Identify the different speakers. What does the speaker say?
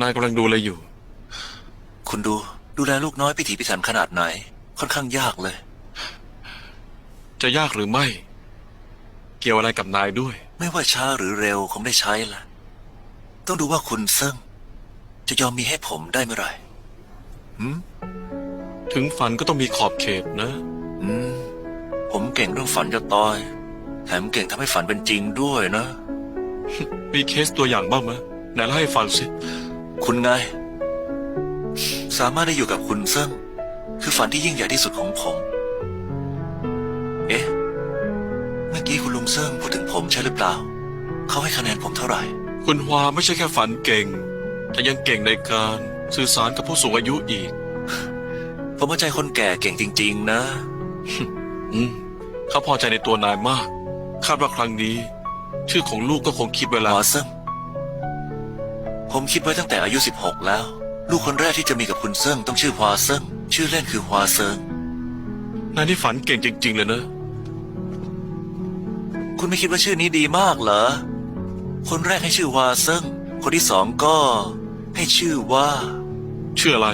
Speaker 1: นายกำลังดูอะไรอยู่
Speaker 2: คุณดูดูแลลูกน้อยพิถีพิถันขนาดไหน ค่อนข้างยากเลย
Speaker 1: จะยากหรือไม่ เกี่ยวอะไรกับนายด้วย
Speaker 2: ไม่ว่าช้าหรือเร็วคงได้ใช้ละต้องดูว่าคุณเซิ่งจะยอมมีให้ผมได้เมื่อไหร่
Speaker 1: ถึงฝันก็ต้องมีขอบเขตนะ
Speaker 2: อืม ผมเก่งเรื่องฝันจะตาย แถมเก่งทำให้ฝันเป็นจริงด้วยนะ
Speaker 1: มีเคสตัวอย่างบ้างไหมไหนเล่าให้ฟังสิ
Speaker 2: คุณไง สามารถได้อยู่กับคุณเซิ่ง คือฝันที่ยิ่งใหญ่ที่สุดของผม เอ๊ะ เมื่อกี้คุณลุงเซิ่งพูดถึงผมใช่หรือเปล่า เขาให้คะแนนผมเท่าไหร่
Speaker 1: คุณฮวาไม่ใช่แค่ฝันเก่ง แต่ยังเก่งในการสื่อสารกับผู้สูงอายุอีก
Speaker 2: ผมเข้าใจคนแก่เก่งจริง ๆ นะ
Speaker 1: อืมเขาพอใจในตัวนายมาก คาดว่าครั้งนี้ ชื่อของลูกก็คงคิดไว้
Speaker 2: ห
Speaker 1: แล้
Speaker 2: ม
Speaker 1: ว
Speaker 2: อเซิง ผมคิดไว้ตั้งแต่อายุ 16 แล้ว ลูกคนแรกที่จะมีกับคุณเซิงต้องชื่อฮวาเซิงชื่อเล่นคือฮวาเซิง
Speaker 1: นายนี่ฝันเก่งจริง ๆ เลยนะ
Speaker 2: คุณไม่คิดว่าชื่อนี้ดีมากเหรอ คนแรกให้ชื่อฮวาเซิงคนที่สองก็ ให้ชื่อว่า
Speaker 1: ชื่ออะไร